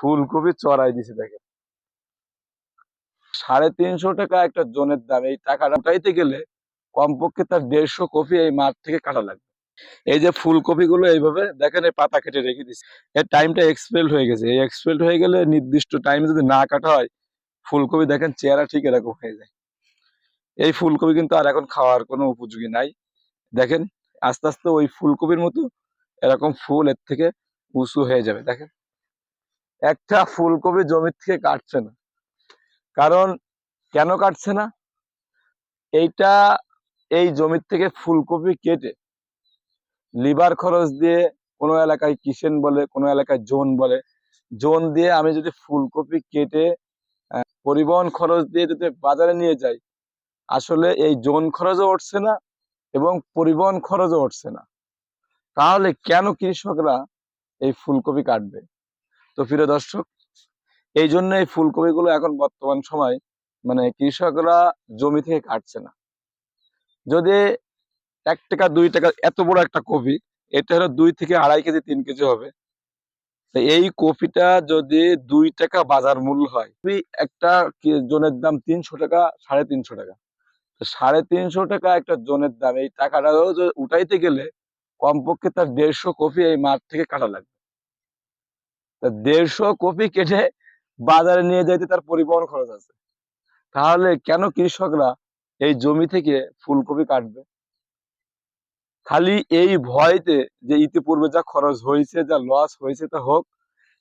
ফুলকপি চড়াই দিছে, দেখেন। সাড়ে তিনশো টাকা একটা জনের দাম, এই টাকাটা উঠাইতে গেলে কমপক্ষে তার দেড়শো কপি এই মাঠ থেকে কাটা লাগবে। এই যে ফুলকপি গুলো এইভাবে, দেখেন এই পাতা কেটে রেখে দিচ্ছে এর টাইমটা এক্সপেল্ড হয়ে গেছে। এই এক্সপেল্ড হয়ে গেলে নির্দিষ্ট টাইমে যদি না কাটা হয়, ফুলকপি দেখেন চেহারা ঠিক এরকম হয়ে যায়। এই ফুলকপি কিন্তু আর এখন খাওয়ার কোনো উপযোগী নাই। দেখেন, আস্তে আস্তে ওই ফুলকপির মতো এরকম ফুল এর থেকে উঁচু হয়ে যাবে, দেখেন। একটা ফুলকপি জমির থেকে কাটছে না। কারণ কেন কাটছে না? এইটা এই জমির থেকে ফুলকপি কেটে লিভার খরচ দিয়ে কোনো এলাকায় কিসেন বলে, কোনো এলাকায় জোন বলে, জোন দিয়ে আমি যদি ফুলকপি কেটে পরিবহন খরচ দিয়ে যদি বাজারে নিয়ে যাই, আসলে এই জোন খরচও উঠছে না এবং পরিবহন খরচও উঠছে না। তাহলে কেন কৃষকরা এই ফুলকপি কাটবে? তো প্রিয় দর্শক, এই জন্য এই ফুলকপিগুলো এখন বর্তমান সময় মানে কৃষকরা জমি থেকে কাটছে না। যদি এক টাকা, দুই টাকা, এত বড় একটা কপি, এটা হলো দুই থেকে আড়াই কেজি, তিন কেজি হবে। এই কপিটা যদি দুই টাকা বাজার মূল্য হয় একটা জনের দাম তিনশো টাকা, সাড়ে তিনশো টাকা। সাড়ে তিনশো টাকা একটা জনের দাম, এই টাকাটাও যদি উঠাইতে গেলে কমপক্ষে তার দেড়শো কপি এই মাঠ থেকে কাটা লাগবে। দেড়শো কপি কেটে বাজারে নিয়ে যাইতে তার পরিবহন খরচ আছে। তাহলে কেন কৃষকরা এই জমি থেকে ফুলকপি কাটবে? খালি এই ভয়তে যে ইতিপূর্বে যা খরচ হয়েছে, যা লস হয়েছে তা হোক,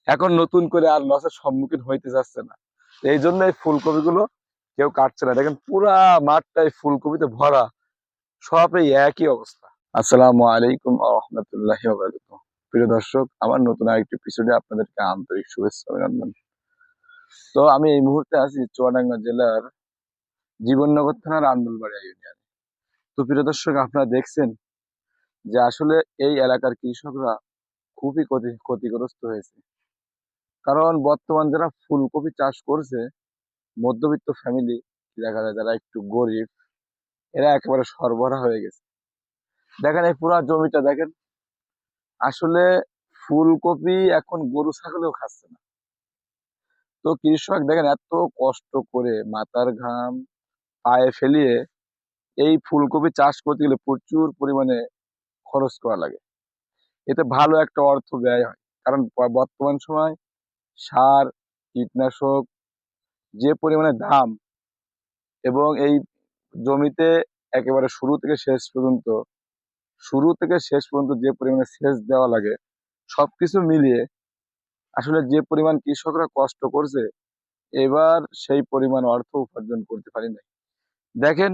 এখন নতুন করে আর লসের সম্মুখীন হইতে যাচ্ছে না। এই জন্য এই ফুলকপি গুলো কেউ কাটছে না। দেখেন পুরা মাঠটাই ফুলকপিতে ভরা। সব এই একই অবস্থা। আসসালামু আলাইকুম রহমতুল্লাহ প্রিয় দর্শক, আমার নতুন আরেকটি এপিসোডে আপনাদেরকে আন্তরিক শুভেচ্ছা অভিনন্দন। তো আমি এই মুহূর্তে আছি চুয়াডাঙ্গা জেলার জীবননগর থানার আন্দুলবাড়িয়া ইউনিয়ন। তো প্রিয় দর্শক, আপনারা দেখছেন যে আসলে এই এলাকার কৃষকরা খুবই ক্ষতি, ক্ষতিগ্রস্ত হয়েছে। কারণ বর্তমান যারা ফুলকপি চাষ করছে, মধ্যবিত্ত ফ্যামিলি দেখা যায় যারা একটু গরিব, এরা একেবারে সরবরাহ হয়ে গেছে। দেখেন এই পুরা জমিটা, দেখেন আসলে ফুলকপি এখন গরু ছাগলেও খাচ্ছে না। তো কৃষক দেখেন এত কষ্ট করে মাথার ঘাম পায়ে ফেলিয়ে এই ফুলকপি চাষ করতে গেলে প্রচুর পরিমাণে খরচ করা লাগে। এতে ভালো একটা অর্থ ব্যয় হয়। কারণ বর্তমান সময় সার, কীটনাশক যে পরিমাণে দাম এবং এই জমিতে একেবারে শুরু থেকে শেষ পর্যন্ত শুরু থেকে শেষ পর্যন্ত যে পরিমাণে সেচ দেওয়া লাগে সব কিছু মিলিয়ে আসলে যে পরিমাণ কৃষকরা কষ্ট করছে, এবার সেই পরিমাণ অর্থ উপার্জন করতে পারি নাই। দেখেন